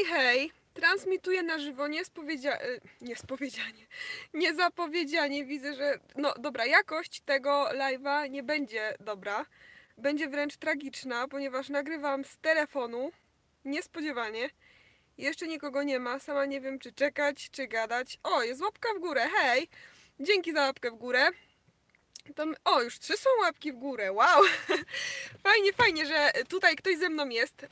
Hej, hej! Transmituję na żywo niespowiedzianie, niespowiedzianie, niezapowiedzianie. Widzę, że no dobra, jakość tego live'a nie będzie dobra. Będzie wręcz tragiczna, ponieważ nagrywam z telefonu, niespodziewanie. Jeszcze nikogo nie ma, sama nie wiem czy czekać, czy gadać. O, jest łapka w górę, hej! Dzięki za łapkę w górę. To, my- o, już trzy są łapki w górę, wow! Fajnie, fajnie, że tutaj ktoś ze mną jest.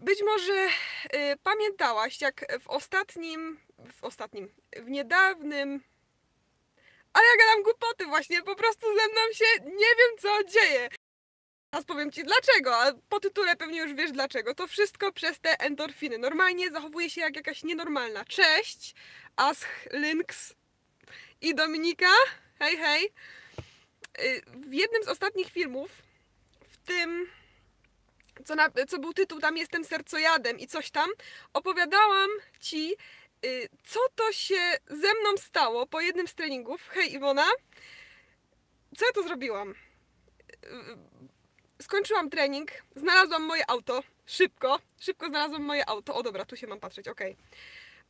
Być może y, pamiętałaś, jak w ostatnim, w ostatnim, w niedawnym, ale ja gadam głupoty właśnie, po prostu ze mną się nie wiem co dzieje. Teraz powiem Ci dlaczego, a po tytule pewnie już wiesz dlaczego. To wszystko przez te endorfiny. Normalnie zachowuję się jak jakaś nienormalna. Cześć, Asch, Lynx i Dominika. Hej, hej. Y, W jednym z ostatnich filmów, w tym co, na, co był tytuł Tam jestem sercojadem i coś tam, opowiadałam Ci, y, co to się ze mną stało po jednym z treningów. Hej Iwona, co ja to zrobiłam? Y, Skończyłam trening, znalazłam moje auto, szybko, szybko znalazłam moje auto. O dobra, tu się mam patrzeć, okej.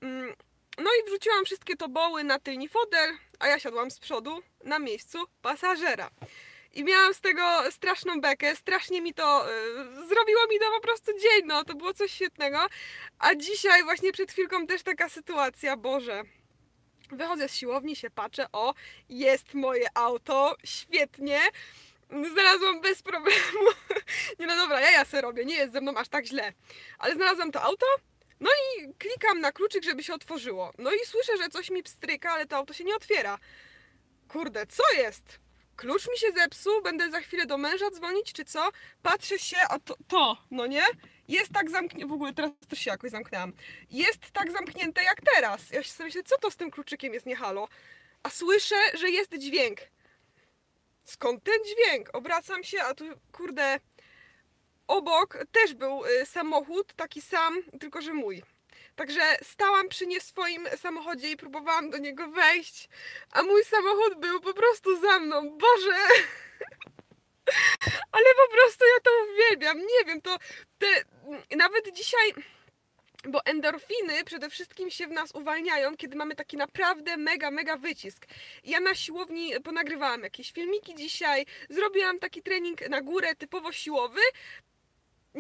Mm, No i wrzuciłam wszystkie toboły na tylni fotel, a ja siadłam z przodu na miejscu pasażera. I miałam z tego straszną bekę, strasznie mi to, y, zrobiło mi to po prostu dzień, no, to było coś świetnego. A dzisiaj właśnie przed chwilką też taka sytuacja, Boże. Wychodzę z siłowni, się patrzę, o, jest moje auto, świetnie. Znalazłam bez problemu. Nie no dobra, ja ja se robię, nie jest ze mną aż tak źle. Ale znalazłam to auto, no i klikam na kluczyk, żeby się otworzyło. No i słyszę, że coś mi pstryka, ale to auto się nie otwiera. Kurde, co jest? Klucz mi się zepsuł, będę za chwilę do męża dzwonić, czy co? Patrzę się, a to, to no nie? Jest tak zamknięte, w ogóle teraz też się jakoś zamknęłam. Jest tak zamknięte jak teraz. Ja się sobie myślę, co to z tym kluczykiem jest nie halo? A słyszę, że jest dźwięk. Skąd ten dźwięk? Obracam się, a tu, kurde, obok też był y, samochód, taki sam, tylko że mój. Także stałam przy nie swoim samochodzie i próbowałam do niego wejść, a mój samochód był po prostu za mną. Boże! Ale po prostu ja to uwielbiam. Nie wiem, to te nawet dzisiaj bo endorfiny przede wszystkim się w nas uwalniają, kiedy mamy taki naprawdę mega, mega wycisk. Ja na siłowni ponagrywałam jakieś filmiki dzisiaj, zrobiłam taki trening na górę typowo siłowy.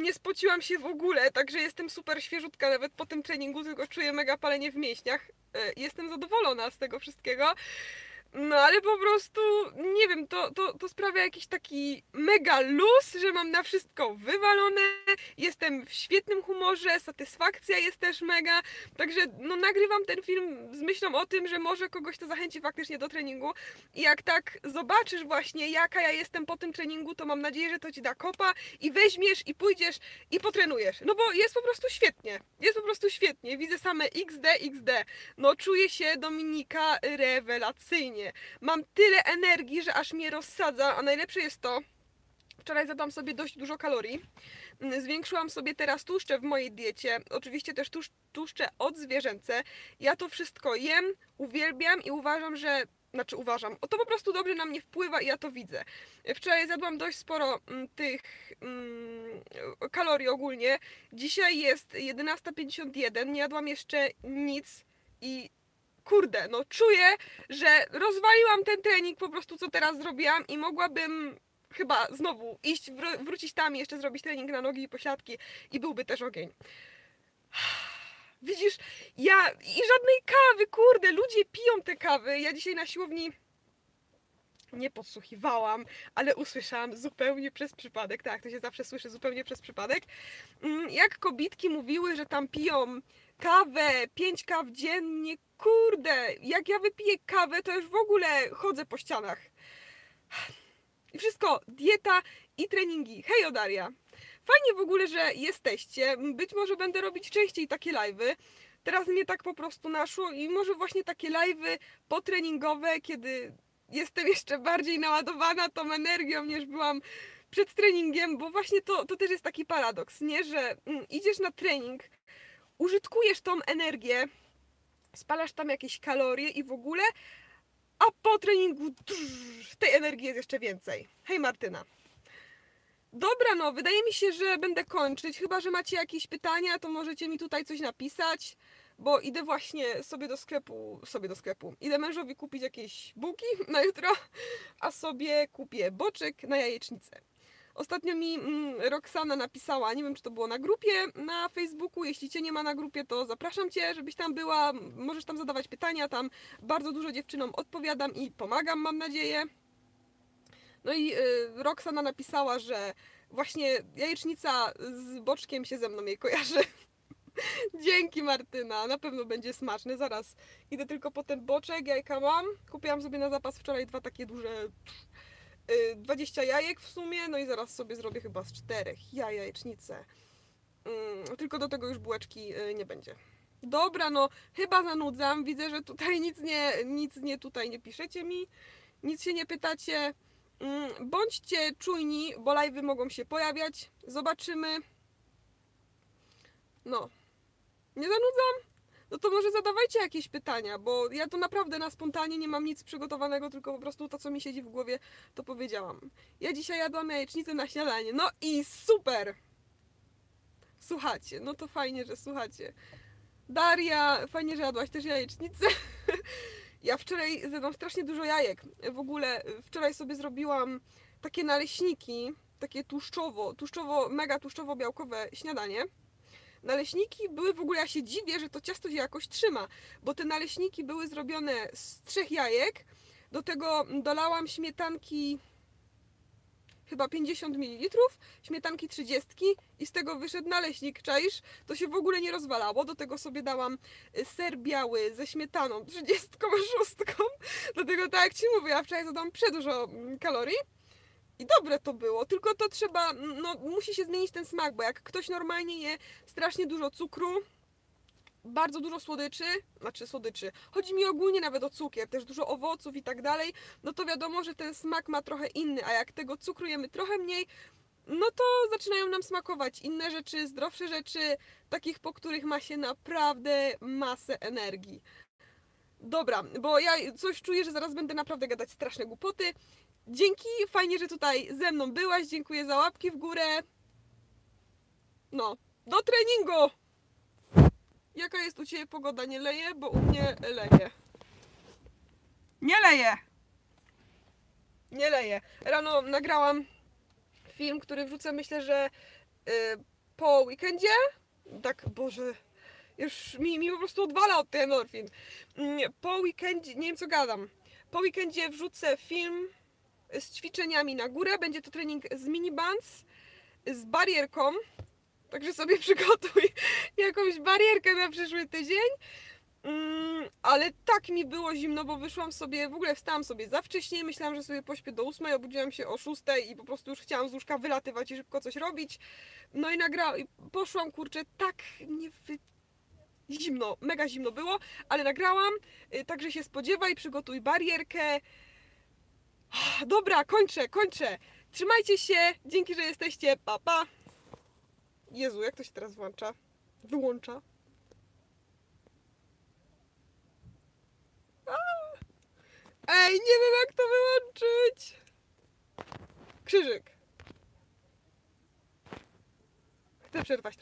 Nie spociłam się w ogóle, także jestem super świeżutka nawet po tym treningu, tylko czuję mega palenie w mięśniach. E, Jestem zadowolona z tego wszystkiego. No ale po prostu, nie wiem, to, to, to sprawia jakiś taki mega luz, że mam na wszystko wywalone, jestem w świetnym humorze, satysfakcja jest też mega, także no nagrywam ten film z myślą o tym, że może kogoś to zachęci faktycznie do treningu. I jak tak zobaczysz właśnie jaka ja jestem po tym treningu, to mam nadzieję, że to Ci da kopa i weźmiesz i pójdziesz i potrenujesz, no bo jest po prostu świetnie, jest prostu świetnie, widzę same XD, XD, no czuję się Dominika rewelacyjnie. Mam tyle energii, że aż mnie rozsadza, a najlepsze jest to, wczoraj zadałam sobie dość dużo kalorii. Mm, Zwiększyłam sobie teraz tłuszcze w mojej diecie. Oczywiście też tłusz, tłuszcze odzwierzęce. Ja to wszystko jem, uwielbiam i uważam, że znaczy uważam, to po prostu dobrze na mnie wpływa i ja to widzę. Wczoraj zjadłam dość sporo mm, tych mm, kalorii ogólnie. Dzisiaj jest 11.51, nie jadłam jeszcze nic i kurde, no czuję, że rozwaliłam ten trening po prostu, co teraz zrobiłam i mogłabym chyba znowu iść, wró- wrócić tam i jeszcze zrobić trening na nogi i pośladki i byłby też ogień. Widzisz, ja i żadnej kawy, kurde, ludzie piją te kawy. Ja dzisiaj na siłowni nie podsłuchiwałam, ale usłyszałam zupełnie przez przypadek, tak, to się zawsze słyszy zupełnie przez przypadek, mm, jak kobitki mówiły, że tam piją kawę, pięć kaw dziennie, kurde, jak ja wypiję kawę, to już w ogóle chodzę po ścianach. I wszystko, dieta i treningi. Hej Odaria! Fajnie w ogóle, że jesteście. Być może będę robić częściej takie live'y. Teraz mnie tak po prostu naszło i może właśnie takie live'y potreningowe, kiedy jestem jeszcze bardziej naładowana tą energią niż byłam przed treningiem, bo właśnie to, to też jest taki paradoks, nie? Że mm, idziesz na trening, użytkujesz tą energię, spalasz tam jakieś kalorie i w ogóle, a po treningu tej energii jest jeszcze więcej. Hej Martyna. Dobra, no, wydaje mi się, że będę kończyć. Chyba, że macie jakieś pytania, to możecie mi tutaj coś napisać, bo idę właśnie sobie do sklepu, sobie do sklepu. Idę mężowi kupić jakieś bułki na jutro, a sobie kupię boczek na jajecznicę. Ostatnio mi mm, Roxana napisała, nie wiem czy to było na grupie na Facebooku, jeśli Cię nie ma na grupie, to zapraszam Cię, żebyś tam była, możesz tam zadawać pytania, tam bardzo dużo dziewczynom odpowiadam i pomagam, mam nadzieję. No i y, Roxana napisała, że właśnie jajecznica z boczkiem się ze mną jej kojarzy. Dzięki Martyna, na pewno będzie smaczny. Zaraz idę tylko po ten boczek, jajka mam. Kupiłam sobie na zapas wczoraj dwa takie duże, y, 20 jajek w sumie, no i zaraz sobie zrobię chyba z czterech jaj, jajecznicę. Mm, tylko do tego już bułeczki y, nie będzie. Dobra, no chyba zanudzam. Widzę, że tutaj nic nie, nic nie tutaj nie piszecie mi, nic się nie pytacie. Mm, Bądźcie czujni, bo live'y mogą się pojawiać. Zobaczymy. No. Nie zanudzam? No to może zadawajcie jakieś pytania, bo ja to naprawdę na spontanie nie mam nic przygotowanego, tylko po prostu to, co mi siedzi w głowie, to powiedziałam. Ja dzisiaj jadłam jajecznicę na śniadanie. No i super! Słuchacie, no to fajnie, że słuchacie. Daria, fajnie, że jadłaś też jajecznicę. Ja wczoraj zjadłam strasznie dużo jajek. W ogóle y, wczoraj sobie zrobiłam takie naleśniki, takie tłuszczowo, tłuszczowo, mega tłuszczowo-białkowe śniadanie. Naleśniki były w ogóle, ja się dziwię, że to ciasto się jakoś trzyma, bo te naleśniki były zrobione z trzech jajek. Do tego dolałam śmietanki chyba 50 ml, śmietanki 30 i z tego wyszedł naleśnik, czaisz? To się w ogóle nie rozwalało. Do tego sobie dałam y, ser biały ze śmietaną 36. Dlatego tak jak Ci mówię, ja wczoraj zadałam przedużo mm, kalorii. I dobre to było, tylko to trzeba, no musi się zmienić ten smak, bo jak ktoś normalnie je strasznie dużo cukru, bardzo dużo słodyczy, znaczy słodyczy, chodzi mi ogólnie nawet o cukier, też dużo owoców i tak dalej, no to wiadomo, że ten smak ma trochę inny, a jak tego cukru jemy trochę mniej, no to zaczynają nam smakować inne rzeczy, zdrowsze rzeczy, takich po których ma się naprawdę masę energii. Dobra, bo ja coś czuję, że zaraz będę naprawdę gadać straszne głupoty. Dzięki, fajnie, że tutaj ze mną byłaś, dziękuję za łapki w górę. No, do treningu! Jaka jest u Ciebie pogoda? Nie leje? Bo u mnie leje. Nie leje! Nie leje. Rano nagrałam film, który wrzucę myślę, że y, po weekendzie. Tak, Boże, już mi, mi po prostu odwala od tej endorfin. Mm, Po weekendzie, nie wiem co gadam. Po weekendzie wrzucę film z ćwiczeniami na górę. Będzie to trening z mini bands, z barierką. Także sobie przygotuj jakąś barierkę na przyszły tydzień. Mm, ale tak mi było zimno, bo wyszłam sobie, w ogóle wstałam sobie za wcześnie, myślałam, że sobie pośpię do 8, obudziłam się o 6 i po prostu już chciałam z łóżka wylatywać i szybko coś robić. No i nagra... i poszłam, kurczę, tak nie wy... Zimno, mega zimno było, ale nagrałam, y, także się spodziewaj, przygotuj barierkę. Dobra, kończę, kończę. Trzymajcie się, dzięki, że jesteście, pa pa. Jezu, jak to się teraz włącza? Wyłącza. A! Ej, nie wiem jak to wyłączyć. Krzyżyk. Chcę przerwać